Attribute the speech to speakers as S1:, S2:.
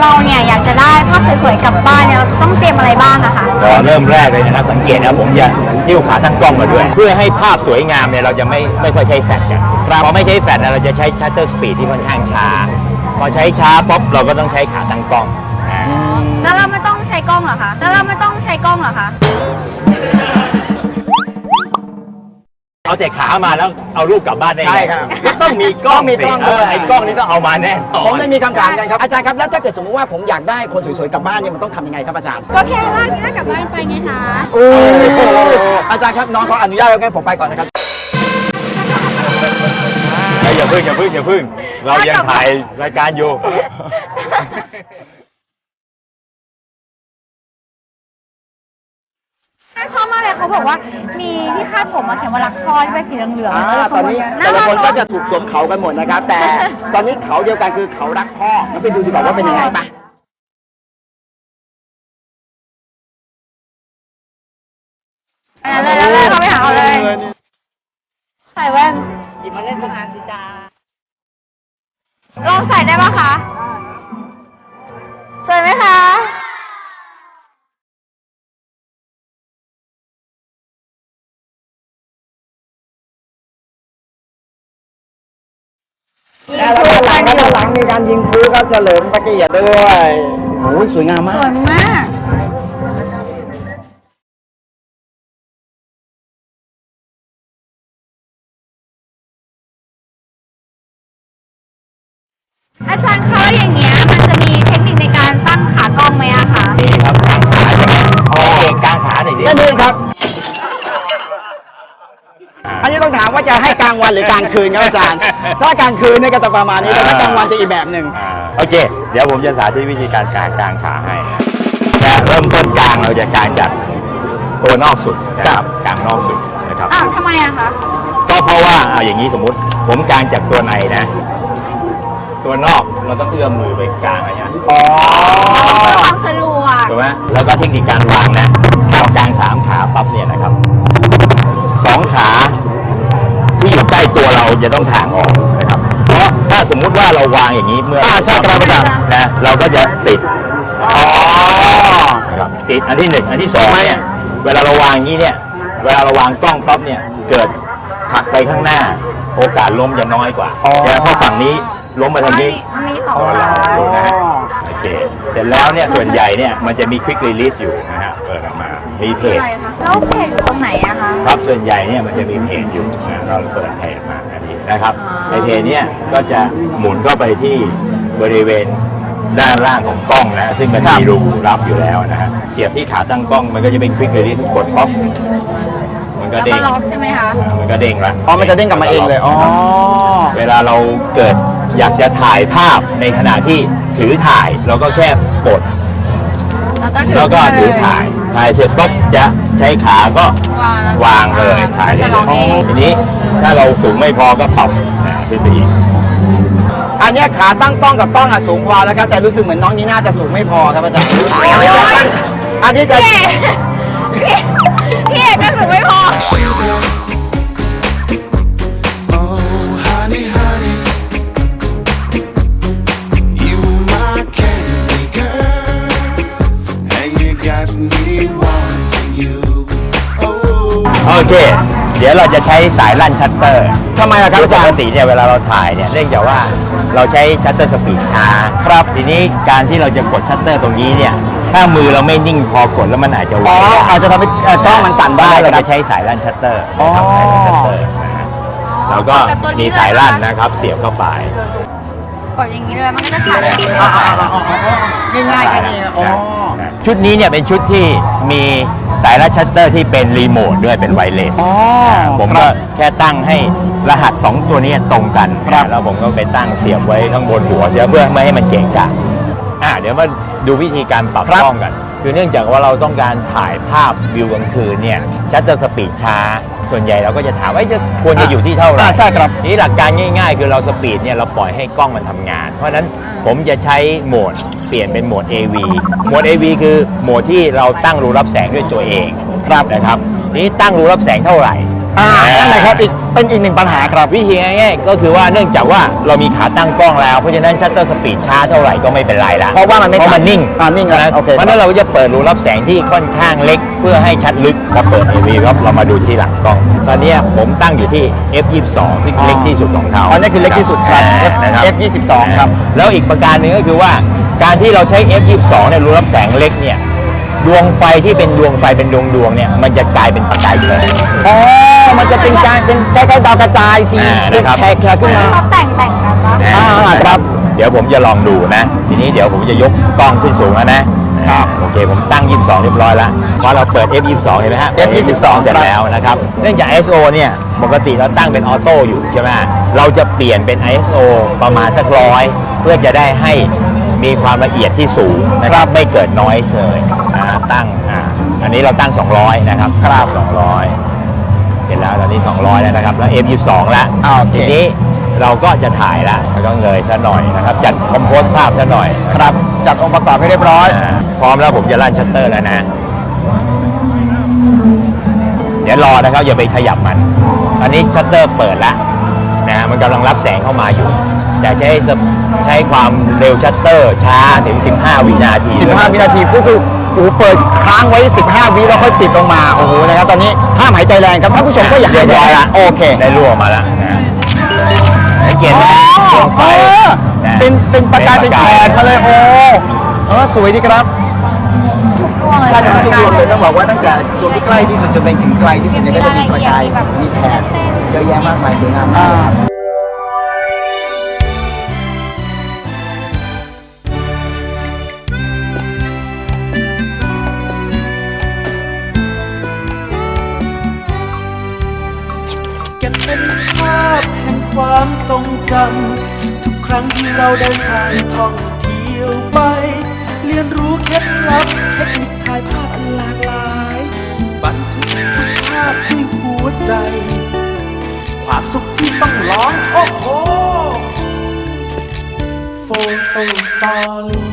S1: เราเนี่ยอยากจะได้ภาพสวยๆกลับบ้านเนี่ยเราต้องเตรียมอะไรบ้างอะคะ
S2: ก็เริ่มแรกเลยนะครับสังเกตนะผมจะหิ้วขาตั้งกล้องมาด้วย เพื่อให้ภาพสวยงามเนี่ยเราจะไม่ไม่ค่อยใช้แฟลชกันพอไม่ใช้แฟลชนะเราจะใช้ชัตเตอร์สปีดที่ค่อนข้างช้าพอใช้ช้าป๊อปเราก็ต้องใช้ขาตั้งกล้องอ่า
S1: แล้วเราไม่ต้องใช้กล้องเหรอคะแล้วเราไม่ต้องใช้กล้องเหรอคะ
S2: เอาแต่ขามาแล้วเอารูปกลับบ้านได้ไง
S3: ใช่ครับ
S2: ต้องมีกล้อง
S3: ต้องมีกล้อง
S2: สิ
S3: ด้วย
S2: ไอ้กล้องนี้ต้องเอามาแน่นอน
S3: ผมเลยมีคำถามกันครับอาจารย์ครับแล้วถ้าเกิดสมมติว่าผมอยากได้คนสวยๆกลับบ้านเนี่ยมันต้องทำยังไงครับอาจารย์
S1: ก็แค่ลากนี้กลับบ้านไปไงคะ
S3: โอ้อาจารย์ครับน้องเขาอนุญาตแล้วงั้นผมไปก่อนนะครับ
S2: เฮ้ยอย่าพึ่งอย่าพึ่งอย่าพึ่งเรายังถ่ายรายการอยู่
S1: น่าชอบมากเลยเขาบอกว่า มีที่คาดผมมาเขียนว่ารักพ่อที่เป็นสีเหลืองๆ
S3: อ่า
S1: แล้ว
S3: ตอนนี้
S1: น่า
S3: แต่ละ
S1: รัก
S3: คนก็
S1: เน
S3: จะ
S1: อะ
S3: ถูกสวมเขากันหมดนะครับ แต่ตอนนี้เขาเดียวกันคือเขารักพ่อแล้วไปดูดีกว่าว่าเป็นยังไงปะ
S1: อันนั้นเลยแล้วเราไปหาเอาเลยใส่แว่น
S3: หยิบมาเล่นสนานสิจ้า
S1: ลองใส่ได้ปะคะ
S3: แล้วก็หลังก็หลังมีการยิงพลุก็เฉลิมพระเกียรติด้วยโอ้ยสวยงามมาก
S1: วยมากอาจารย์เขาอ
S2: ย่างเงี้ย
S3: นนี้ต้องถามว่าจะให้กลางวันหรือกลางคืนครับอาจารย์ ถ้ากลางคืนเนี่ยก็จะประมาณนี้แต่ถ้ากลางวันจะอีกแบบหนึ่ง
S2: อ่าโอเค เดี๋ยวผมจะสาธิตวิธีการกางกางขาให้นะและเริ่มต้นกางเราจะกางจากตัวนอกสุดนะครับกางนอกสุดนะครับ
S1: อ้าวทำไมอะคะ
S2: ก็เพราะว่าเอาอย่างนี้สมมติ ผมกางจากตัวในนะ ตัวนอกเราต้องเอื้อมมือไปกางอะไรนะ
S3: อ๋อ
S1: เพื่อความสะดวก
S2: ถูกไหมแล้วก็เทคนิคการวางนะ จะต้องถ่างออกนะครับ เพราะถ้าสมมุติว่าเราวางอย่างนี้เมื่อ
S3: อ่าใช่ครับอาจารย์
S2: นะเราก็จะติด
S3: อ๋อ
S2: นะครับติดอันที่หนึ่งอันที่สองเนี่ยเวลาเราวางอย่างนี้เนี่ย เวลาเราวางกล้องปั๊บเนี่ย เกิดผลักไปข้างหน้า โอกาสล้มจะน้อยกว่า
S3: อ๋อ
S2: แต่พอฝั่งนี้ ล้มมาทางนี้
S1: มันมีสอง
S2: อ๋อ
S1: ขา
S2: ดูนะฮะโอเคเสร็จแล้วเนี่ยส่วนใหญ่เนี่ยมันจะมีควิกรีลิสอยู่นะฮะเปิดออกมา มีเพ
S1: คือ
S2: จ
S1: อะไรคะแล้วเพจอยู่ตรงไหนอะคะ
S2: ครับส่วนใหญ่เนี่ยมันจะมีเพจอยู่นะเราเปิดเพจมาอันนี้นะครับ
S1: อ๋อ
S2: ในเพจเนี่ยก็จะหมุนเข้าไปที่บริเวณด้านล่างของกล้องนะซึ่งมันมีรูรับอยู่แล้วนะฮะเสียบที่ขาตั้งกล้องมันก็จะเป็นควิกรีลิสกดป๊อปมันก็
S1: แล้ว
S2: เด้
S1: ก็
S2: ง
S1: ล็อกใช่ไหมคะ
S2: อ่ามันก็เด้งละ
S3: อ๋อมันจะเด้งกลับมาเองเลย อ๋อ
S2: เวลาเราเกิด อยากจะถ่ายภาพในขณะที่ถือถ่ายเราก็แค่กด
S1: แล้วก็ถือ
S2: แล้วก็ถือถ่าย ถ่ายเสร็จปุ๊บจะใช้ขาก็
S1: วางแล้ว
S2: วางเลยถ่ายได้
S1: จะ
S2: เล
S1: ลองเอง
S2: ยทีนี้ถ้าเราสูงไม่พอก็ปรับอ่าขึ้นไปอีก
S3: อันเนี้ยขาตั้งกล้องกับกล้องอะสูงพอแล้วครับแต่รู้สึกเหมือนน้องนีน่าจะสูงไม่พอครับอาจารย์อันนี้จะตั้งอันนี้จะ
S1: พี่เอกพี่พี่เอกก็สูงไม่พอ
S2: โอเค เดี๋ยวเราจะใช้สายลั่นชัตเตอร์
S3: ทำไมอะครับอาจาร
S2: ป
S3: ย์
S2: กติเนี่ยเวลาเราถ่ายเนี่ยเนื่องจากว่าเราใช้ชัตเตอร์สปีดช้าครับทีนี้การที่เราจะกดชัตเตอร์ตรงนี้เนี่ยถ้ามือเราไม่นิ่งพอกดแล้วมันอาจจะไหว
S3: อ๋อ
S2: ได้
S3: อาจจะทำให้เอ่อกล้องมันสั่นได้
S2: เรา
S3: ครั
S2: จะ
S3: บ
S2: ใช้สายลั่นชัตเตอร์
S3: อ๋อ
S2: นะครับสายลั่นชัตเตอร์นะฮะเราก็
S1: แต่ตัวนี้
S2: มีสายลั่นนะครับ เสียบเข้าไป
S1: กดอย่างนี้เลยมันก็จะถ่าย
S3: อ๋ออ๋ออ๋ออ๋อง่ายๆแค่นี้นะอ๋อ
S2: ชุดนี้เนี่ยเป็นชุดที่มี สายรัดชัตเตอร์ที่เป็นรีโมทด้วยเป็นไวเลส
S3: อ๋อ
S2: ผม
S3: ครั
S2: ก็
S3: บ
S2: แค่ตั้งให้รหัส 2 ตัวนี้ตรงกัน
S3: ครับ
S2: แล้วผมก็ไปตั้งเสียบไว้ข้างบนหัวเสียเพื่อไม่ให้มันเกะกะอ่าเดี๋ยวมาดูวิธีการปรับกล้องกัน คือเนื่องจากว่าเราต้องการถ่ายภาพวิวกลางคืนเนี่ยชัตเตอร์สปีดช้า ส่วนใหญ่เราก็จะถามว่าจะควรจะอยู่ที่เท่าไหร่
S3: อ่าใช่ครับ
S2: นี่หลักการง่ายๆ คือเราสปีดเนี่ยเราปล่อยให้กล้องมันทำงาน เพราะฉะนั้นผมจะใช้โหมดเปลี่ยนเป็นโหมด AV โหมด AV คือโหมดที่เราตั้งรูรับแสงด้วยตัวเองครับนะครับทีนี้ตั้งรูรับแสงเท่าไหร่
S3: อ่านั่นแหละครับอีกเป็นอีกหนึ่งปัญหาครับ
S2: วิธีง่ายๆก็คือว่าเนื่องจากว่าเรามีขาตั้งกล้องแล้ว เพราะฉะนั้นชัตเตอร์สปีดช้าเท่าไหร่ก็ไม่เป็นไรละ
S3: เพราะว่ามันไม่
S2: เพราะมัน
S3: สั่น
S2: นิ่ง
S3: อ่านิ่งแล้ว
S2: นะ
S3: โอเค
S2: เพราะฉะนั้นเราก็จะเปิดรูรับแสงที่ค่อนข้างเล็ก เพื่อให้ชัดลึกเราเปิด AV ครับเรามาดูที่หลังกล้อง ตอนนี้ผมตั้งอยู่ที่ f22 ซึ่งเล็กที่สุดของเขา
S3: อ๋อนี่คือเล็กที่สุดครับ
S2: อ่า
S3: F
S2: นะครับ
S3: F22 ครับ
S2: แล้วอีกประการหนึ่งก็คือว่าการที่เราใช้ f22 เนี่ยรูรับแสงเล็กเนี่ยดวงไฟที่เป็นดวงไฟเป็นดวงดวงๆเนี่ยมันจะกลายเป็นประกายแสง
S3: อ๋อมัน จะเป็นการเป็นใกล้ๆดาวกระจายสี
S2: อ่า
S3: เป็น
S2: นะครับ
S3: แขกๆขึ้นมา
S1: เขาแต่งแต่งกันปะ
S3: อ่าครับ
S2: เดี๋ยวผมจะลองดูนะ ทีนี้เดี๋ยวผมจะยกกล้องขึ้นสูงแล้วนะครับโอเค ผมตั้ง 22 เรียบร้อยแล้วพอเราเปิด F22 เห็นไหมฮะ
S3: F22
S2: เสร็จแล้วนะครับ เนื่องจาก ISO เนี่ยปกติเราตั้งเป็นออโต้อยู่ใช่ไหมเราจะเปลี่ยนเป็น ISO ประมาณสักร้อยเพื่อจะได้ให้มีความละเอียดที่สูงนะครับไม่เกิดน้อยเลยอ่าตั้งอ่าอันนี้เราตั้ง 200 นะครับครับ200 เสร็จแล้วตอนนี้ 200 แล้วนะครับ แล้ว F22 แล้ว
S3: อ่าโอเค
S2: ทีนี้เราก็จะถ่ายละเราก็เงยซะหน่อยนะครับ จัดคอมโพสภาพซะหน่อย
S3: ครับจัดองค์ประกอบให้เรียบร้อย
S2: อ่าพร้อมแล้วผมจะลั่นชัตเตอร์แล้วนะ เดี๋ยวรอนะครับ อย่าไปขยับมัน ตอนนี้ชัตเตอร์เปิดแล้วนะฮะมันกำลังรับแสงเข้ามาอยู่ แต่ใช้สปใช้ความเร็วชัตเตอร์ช้าถึง 15 วินาที
S3: 15 วินาทีก็คือโอ้โหเปิดค้างไว้ 15 วิแล้วค่อยปิดลงมาโอ้โหนะครับตอนนี้ห้ามหายใจแรงครับท่านผู้ชมก็อย่า
S2: เรี
S3: หาย
S2: บ
S3: ใจ
S2: ร้อย
S3: แร
S2: ละ
S3: งโอเค
S2: ได้รั่วมาแล้วนะสังเกตไหมดวงไฟ
S3: เออ
S2: นะ
S3: เป็นเป็นประกายเป็นแฉกมาเลยโอ้เออสวยดีครับ
S1: ดวงเลย
S3: ใช่ครับทุกดวงเลยต้องบอกว่าตั้งแต่ดวงที่ใกล้ที่สุดจนไปถึงไกลที่สุดเนี่ยก็จะมีประกายมีแฉกเยอะแยะมากมายสวยงามมาก
S4: เก็ ความทรงจำทุกครั้งที่เราเดินทางท่องเที่ยวไป เรียนรู้เคล็ดลับเทคนิคถ่ายภาพอันหลากหลาย บันทึกทุกภาพด้วยหัวใจ ความสุขที่ต้องร้อง โอ้โหโฟโต้สตอรี่